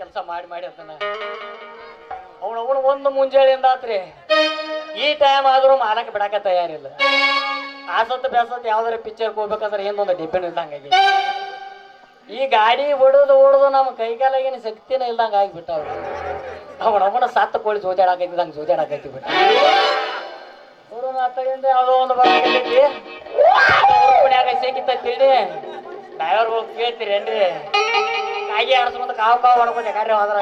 ಕೆಲಸ ಮಾಡಿ ಮಾಡಿ ಅದನ್ನ ಅವನು ಅವನು ಒಂದು ಮುಂಜಾನೆಯಿಂದ ಆತ್ರಿ ಈ ಟೈಮ್ ಆದರೂ ಮಾಲಕ್ಕೆ ಬಿಡಾಕ ತಯಾರಿಲ್ಲ. ಆಸತ್ ಬೇಸತ್ ಯಾವ್ದಾರ ಪಿಕ್ಚರ್ ಹೋಗ್ಬೇಕಂದ್ರೆ ಏನೊಂದು ಡಿಪೆಂಡ್ ಇಲ್ದಂಗಾಗಿ ಈ ಗಾಡಿ ಹೊಡೆದು ಹೊಡೆದು ನಮ್ಮ ಕೈಕಾಲಾಗಿನ ಶಕ್ತಿನೇ ಇಲ್ದಂಗೆ ಆಗಿಬಿಟ್ಟವ್ರು ಅವನ ಅವನ ಸತ್ತ ಕೋಳಿ ಜೋದಾಡಾಕೈತಿದಂಗೆ ಜೋತಾಡಕೈತಿ ಬಿಟ್ಟು. ನೋಡೋಣ ಯಾವುದೋ ಒಂದು ಬರ್ತೈತಿ ಮನ್ಯಾಗ ಸಿಕ್ಕಿತ್ತ ತಿಳಿ. ಏನ್ರಿ ಕಾಯಿ ಆಡಿಸ್ಕೊಂತ ಕಾವು ಕಾವು ಹೊಡ್ಕೊಂಡು ಯಾಕಂದ್ರೆ ಹೋದ್ರ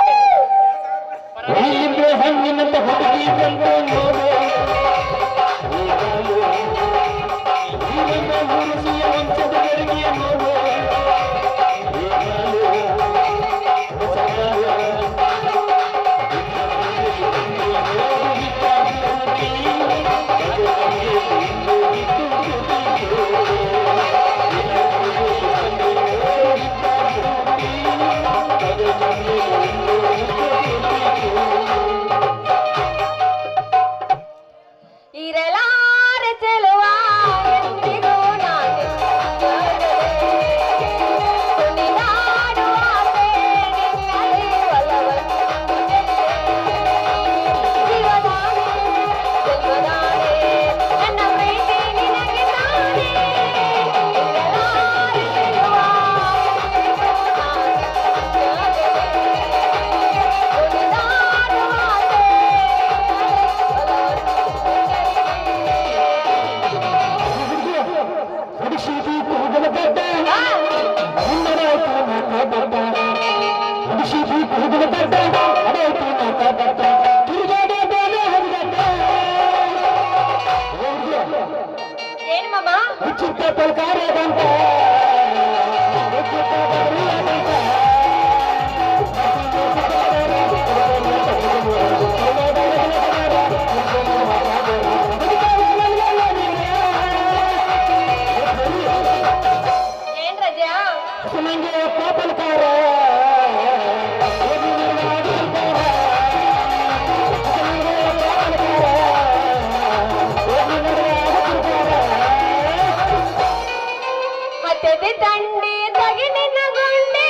గుండె తగిన గుండె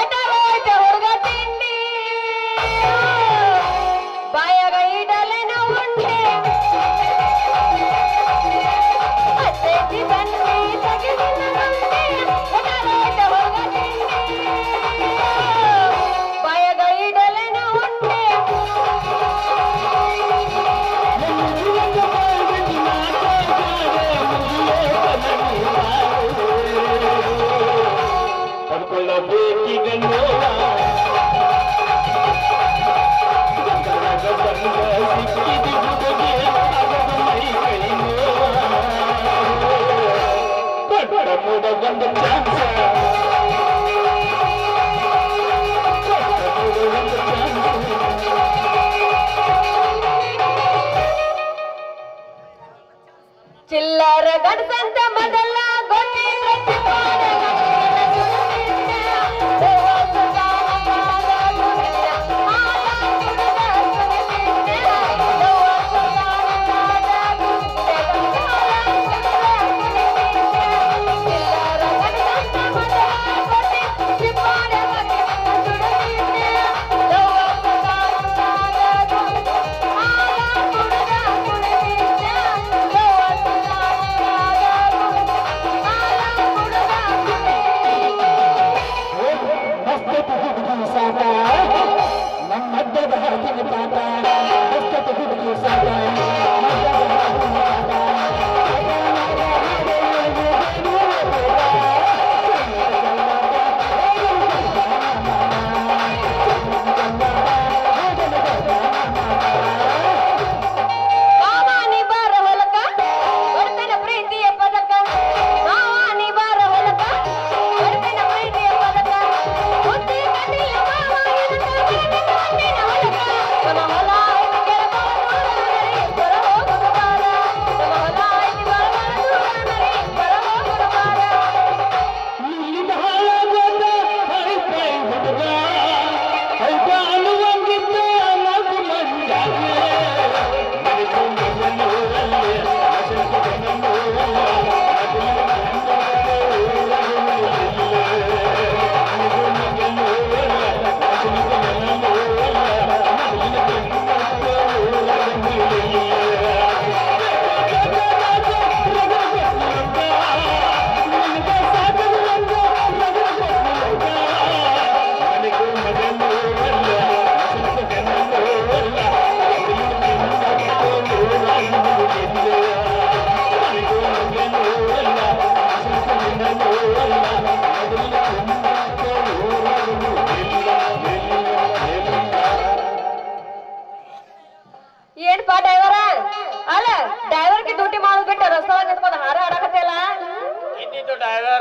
ఎటవైతే ಚಿಲ್ಲರ ಗಡ್ಸಂತ ಮೊದಲ.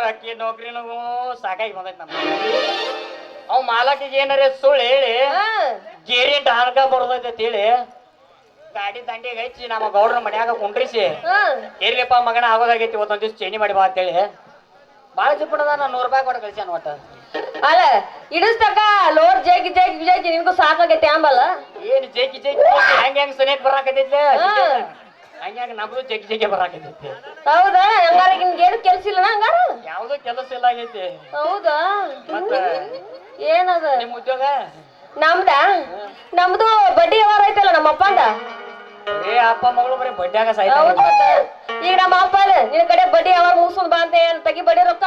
ಅಕ್ಕಿ ನೌಕರಿನೂ ಸಾಕಾಗಿ ಬಂದೈತಿ ನಮ್ಮ ಅವ್ ಮಾಲಕಿಗೆ ಏನಾರ ಸುಳ್ಳು ಹೇಳಿ ಗೇರಿ ಡಾನಕ ಬರೋದೈತೆ ಅಂತ ಹೇಳಿ ಗಾಡಿ ದಂಡಿಗೆ ಹಚ್ಚಿ ನಮ್ಮ ಗೌಡ್ರ ಮನ್ಯಾಗ ಕುಂಡ್ರಿಸಿ ಏರ್ಲಿಪ್ಪ ಮಗನ ಆಗೋದಾಗೈತಿ ಒಂದೊಂದ್ ದಿವ್ಸ ಚೇಂಜ್ ಮಾಡಿ ಬಾ ಅಂತೇಳಿ. ಬಾಳ ಚಿಪ್ಪಣದ ನಾನು ನೂರು ರೂಪಾಯಿ ಕೊಡ ಕಳ್ಸ್ಯಾನ ಒಟ್ಟ. ಅಲ್ಲ ಇಡಿಸ್ತಕ್ಕ ಲೋಡ್ ಜೇಗಿ ಜೇಗಿ ಜೇಗಿ ನಿನ್ಗೂ ಸಾಕಾಗೈತಿ ಅಂಬಲ್ಲ? ಏನ್ ಜೇಕಿ ಜೇಕಿ ಜೇಕಿ ಹೆಂಗ್ ಹೆಂಗ್ ಸನೇಕ್ ಬರಾಕತೈತೆ ಹಾ. ಹಂಗ ನಮ್ದು ಜಗ್ಗಿ ಜಗ್ಗಿ ಬರಾಕತ್ತೈತಿ. ಹೌದಾ? ಹಂಗಾರ ಏನು ಕೆಲ್ಸ ಇಲ್ಲ ಹಂಗಾರ? ಯಾವ್ದು ಕೆಲಸ ಇಲ್ಲ ಆಗೈತಿ. ಹೌದಾ? ಮತ್ತ ಏನದ? ನಿಮ್ ಉದ್ಯೋಗ? ನಮ್ದ? ನಮ್ದು ಬಡ್ಡಿ ವ್ಯವಹಾರ ಐತಲ್ಲ ನಮ್ಮ ಅಪ್ಪಂದ? ಏ ಅಪ್ಪ ಮಗಳು ಬರೀ ಬಡ್ಡ್ಯಾಗ ಸಾಯ್ತಾ ಈಗ ನಮ್ಮ ಅಪ್ಪ ನಿನ್ ಕಡೆ ಬಡ್ಡಿ ಯಾವಾಗ ಮುಗಿಸೋದು ಬಾ ಅಂತ ಏನ್ ತಗಿ ಬಡ್ಡಿ ರೊಕ್ಕ?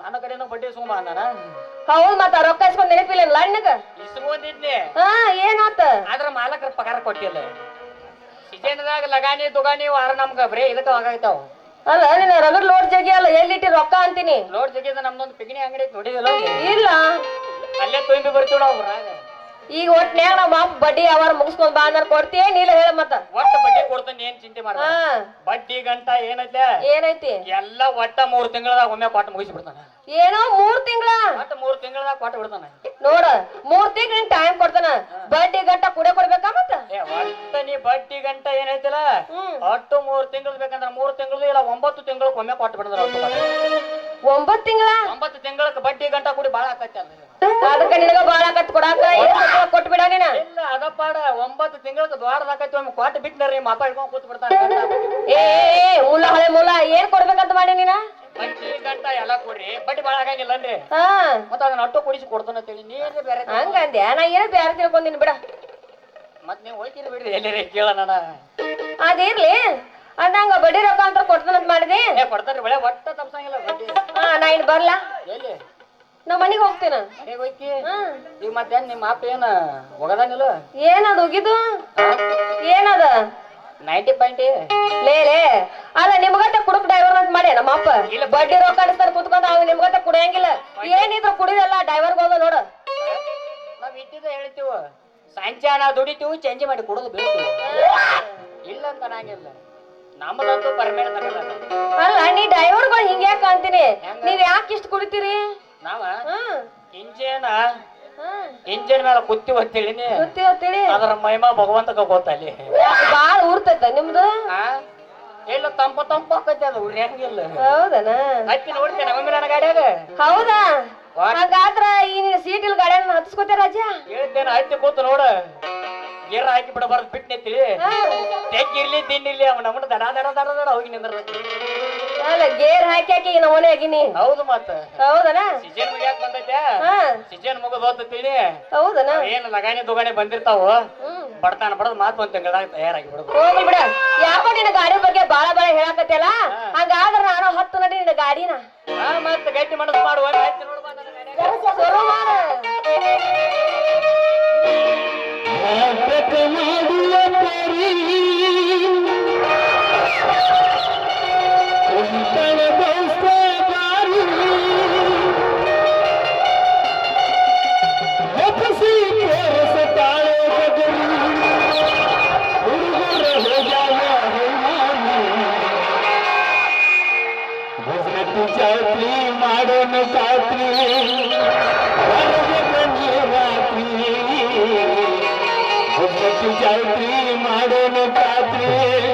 ನನ್ನ ಕಡೆನೂ ಬಡ್ಡಿ ಸುಮ್ಮ ಅಂದಾನ. ಹೌದ್ ಮತ್ತ ರೊಕ್ಕ ಇಸ್ಕೊಂಡ್ ನೆನಪಿಲ್ಲ ನಿನಗ ಇಸ್ಕೊಂಡಿದ್ನಿ ಹಾ ಏನಾತ ಆದ್ರ ಮಾಲಕರ ಪಗಾರ ಕೊಟ್ಟಿಲ್ಲ. ಸಿಜನ್ದಾಗ ಲಗಾನಿ ದುಗಾನಿ ವಾರ ನಮ್ಗ ಬರೀ ಇದಕ್ಕ ಆಗೈತಾವ ಅಲ್ಲ ನಿನ್ನ ರಗಡ್ ಲೋಡ್ ಜಗಿ ಅಲ್ಲ ಎಲ್ಲಿಟ್ಟಿ ರೊಕ್ಕ ಅಂತೀನಿ? ಲೋಡ್ ಜಗ್ಗಿದ ನಮ್ದೊಂದು ಪಿಗ್ನಿ ಅಂಗಡಿ ಐತಿ ನೋಡಿದಿಲ್ಲ ಇಲ್ಲ. ಅಲ್ಲೇ ತುಂಬಿ ಬರ್ತೀವಿ ನಾವು ಊರಾಗ. ಈಗ ಒಟ್ನ್ಯಾಗ ನಮ್ಮ ಅಪ್ಪ ಬಡ್ಡಿ ಅವರ ಮುಗಿಸ್ಕೊಂಡ್ ಬಾ ಅಂದ್ರೆ ಕೊಡ್ತೀಯ ನೀಲ ಹೇಳ ಮತ್ತ. ಒಟ್ಟ ಬಡ್ಡಿ ಕೊಡ್ತಾನೆ ಏನ್ ಚಿಂತೆ ಮಾಡ ಹಾ. ಬಡ್ಡಿ ಗಂಟ ಏನೈತೆ? ಏನೈತಿ? ಎಲ್ಲ ಒಟ್ಟ ಮೂರ್ ತಿಂಗಳದಾಗ ಒಮ್ಮೆ ಕೊಟ್ಟು ಮುಗಿಸಿ ಬಿಡ್ತಾನ. ಏನೋ ಮೂರ್ ತಿಂಗಳ? ಒಟ್ಟ ಮೂರ್ ತಿಂಗಳದಾಗ ಕೊಟ್ಟು ಬಿಡ್ತಾನ. ನೋಡ ಮೂರ್ ತಿಂಗಳ ಟೈಮ್ ಕೊಡ್ತಾನ. ಬಡ್ಡಿ ಗಂಟ ಕುಡೆ ಕೊಡ್ಬೇಕಾ ಮತ್ತ? ಒಟ್ಟ ನೀ ಬಡ್ಡಿ ಗಂಟ ಏನೈತಿಲ್ಲ ಒಟ್ಟು ಮೂರ್ ತಿಂಗಳು ಬೇಕಂದ್ರ ಮೂರ್ ತಿಂಗಳು ಇಲ್ಲ ಒಂಬತ್ತು ತಿಂಗಳು ಒಮ್ಮೆ ಕೊಟ್ಟು ಬಿಡದ್ರ ಒಂಬತ್ತು ತಿಂಗಳ? ಒಂಬತ್ತು ತಿಂಗಳಕ್ಕೆ ಬಡ್ಡಿ ಗಂಟ ಕೂಡಿ ಬಾಳ ಆಕೈತಿ ಅಲ್ಲ ಅದಕ್ಕ ನಿನಗ ಬಾಳ ಕತ್ ಕೊಡಾಕ ಕೊಟ್ಟು ಬಿಡ ನೀನ. ಇಲ್ಲ ಅದ ಪಾಡ ಒಂಬತ್ತು ತಿಂಗಳಕ್ಕೆ ದ್ವಾರದಾಕೈತಿ ಒಮ್ಮೆ ಕೊಟ್ಟು ಬಿಟ್ಟನ ರೀ ಮಾತಾಡ್ಕೊಂಡು ಕೂತ್ ಬಿಡ್ತಾರ ಗಂಟ ಏ ಏ, ಹಳೆ ಮೂಲ ಏನ್ ಕೊಡ್ಬೇಕಂತ ಮಾಡಿ ನೀನ? ಗಂಟ ಎಲ್ಲ ಕೊಡ್ರಿ. ಬಡ್ಡಿ ಬಾಳ ಆಗಂಗಿಲ್ಲ ಅನ್ರಿ ಹಾ. ಮತ್ತ ಅದನ್ನ ಅಟ್ಟು ಕೊಡಿಸಿ ಕೊಡ್ತಾನ ಅಂತೇಳಿ. ನೀನು ಬೇರೆ ಹಂಗಂದ್ಯಾ? ನಾ ಏನೋ ತಿಳ್ಕೊಂಡಿನಿ ಬಿಡ. ಮತ್ ನೀವು ಹೋಯ್ತಿರಿ ಬಿಡ್ರಿ ಎಲ್ಲೇ ಅದಿರ್ಲಿ? ಅಂದಂಗ ಬಡ್ಡಿ ರೊಕ್ಕ ಅಂತ ಕೊಡ್ತಾನಂತ ಮಾಡಿದೆ. ಏ ಕೊಡ್ತಾರ್ರಿ ಒಳ್ಳೆ ಒಟ್ಟ ತಪ್ಸಂಗಿಲ್ಲ ಬಡ್ಡಿ. ಹಾ ನಾ ಇನ್ ಬರ್ಲಾ? ಎಲ್ಲಿ? ನಾ ಮನೆಗೆ ಹೋಗ್ತೀನ ಮನೆಗೆ ಹೋಯ್ತಿ? ಹಾ. ಈಗ ಮತ್ತೆ ನಿಮ್ಮ ಅಪ್ಪ ಏನ ಹೋಗದಾನಿಲ್ಲ ಏನದ ಹೋಗಿದ್ದು? ಏನದ? ನೈಂಟಿ ಪಾಯಿಂಟ್ ಲೇ ಲೇ ಅಲ್ಲ ನಿಮ್ಗತ್ತೆ ಕುಡುಕ್ ಡ್ರೈವರ್ ಅಂತ ಮಾಡಿ ನಮ್ಮ ಅಪ್ಪ? ಇಲ್ಲ. ಬಡ್ಡಿ ರೊಕ್ಕ ಅಡಿಸ್ತಾರ ಕುತ್ಕೊಂಡ ಅವ್ ನಿಮ್ಗತ್ತೆ ಕುಡಿಯಂಗಿಲ್ಲ. ಏನಿದ್ರು ಕುಡಿದಲ್ಲ ಡೈವರ್ ಹೋದ ನೋಡು. ನಾವ್ ಇಟ್ಟಿದ ಹೇಳ್ತೀವ ಸಂಚಾನ ದುಡಿತೀವಿ ಚೇಂಜ್ ಮಾಡಿ ಕುಡಿದು ಬೀಳ್ತೀವಿ. ಇಲ್ಲ ಅಂತ ನಂಗಿಲ್ಲ ನಮ್ಮದಂತೂ ಪರ್ಮೇಲೆ ತಗಲ್ಲ ಅಲ್ಲ ನೀ ಡೈವರ್ಗಳು ಹಿಂಗ್ಯಾಕ ಅಂತೀನಿ? ನೀವ್ ಯಾಕೆ ಇಷ್ಟು ಕುಡಿತೀರಿ? ನಾವ ಇಂಜೇನ ಇಂಜಿನ್ ಮೇಲೆ ಕುತ್ತಿ ಹೊತ್ತಿಳಿನಿ ಗೊತ್ತಿ ಗೊತ್ತಿಳಿ ಅದರ ಮಹಿಮಾ ಭಗವಂತಕ ಗೊತ್ತಲ್ಲಿ. ಬಾಳ ಊರ್ತೈತ ನಿಮ್ದು? ಇಲ್ಲ ತಂಪ ತಂಪ ಆಕೈತಿ ಅದು ಉಳ್ರಿ ಹಂಗಿಲ್ಲ ಹೌದನ? ಹಚ್ಚಿ ನೋಡ್ತೇನೆ ಒಮ್ಮೆ ನನ್ನ ಗಾಡ್ಯಾಗ? ಹೌದಾ? ವಾಟ್? ಹಾಗಾದ್ರ ಈ ನಿನ್ನ ಸೀಟಿಲ್ ಗಾಡಿಯನ್ನ ಹತ್ಸ್ಕೊತೆ ರಾಜ ಹೇಳ್ತೇನೆ ಹಚ್ಚಿ ಕೂತು ನೋಡ. ಗೇರ್ ಹಾಕಿ ಬಿಡಬಾರ್ದು ಬಿಟ್ಟು ನಿಂತೀವಿ ತೆಗ್ಗಿರ್ಲಿ ತಿನ್ನಿರ್ಲಿ ಅವ್ ನಮ್ಮನ್ನ ದಡ ದಡ ದಡ ದಡ ಹೋಗಿ ನಿಂದ್ರ ಅಲ್ಲ ಗೇರ್ ಹಾಕಿ ಹಾಕಿ ನಮ್ಮನೆ ಆಗಿನಿ. ಹೌದು ಮತ್ತ. ಹೌದನ? ಸಿಜನ್ ಮುಗಿಯಾಕ ಸಿಜನ್ ಮುಗಿದ್ ಏನು ಹೌದನ ಏನ್ ಲಗಾಣಿ ದುಗಾಣಿ ಬಂದಿರ್ತಾವ? ಬಡತಾನ ಬಡ್ತಾನ ಬಡದ್ ಮಾತು ಒಂದ್ ತಿಂಗಳದಾಗ ತಯಾರಾಗಿ ಬಿಡುದು ಹೋಗ್ಲಿ ಬಿಡ. ಯಾಕೋ ನಿನ್ನ ಗಾಡಿ ಬಗ್ಗೆ ಬಾಳ ಬಾಳ ಹೇಳಕತ್ತಲ್ಲ ಹಂಗಾದ್ರ ನಾನು ಹತ್ತು ನಡಿ ನಿನ್ನ ಗಾಡಿನ. ಹಾ ಮತ್ತ ಗಟ್ಟಿ ಮನಸ್ಸು ಮಾಡುವ ಮಾಡುವ ಜಾತ್ರಿ ಮಾಡೋಣ ಖಾತ್ರಿ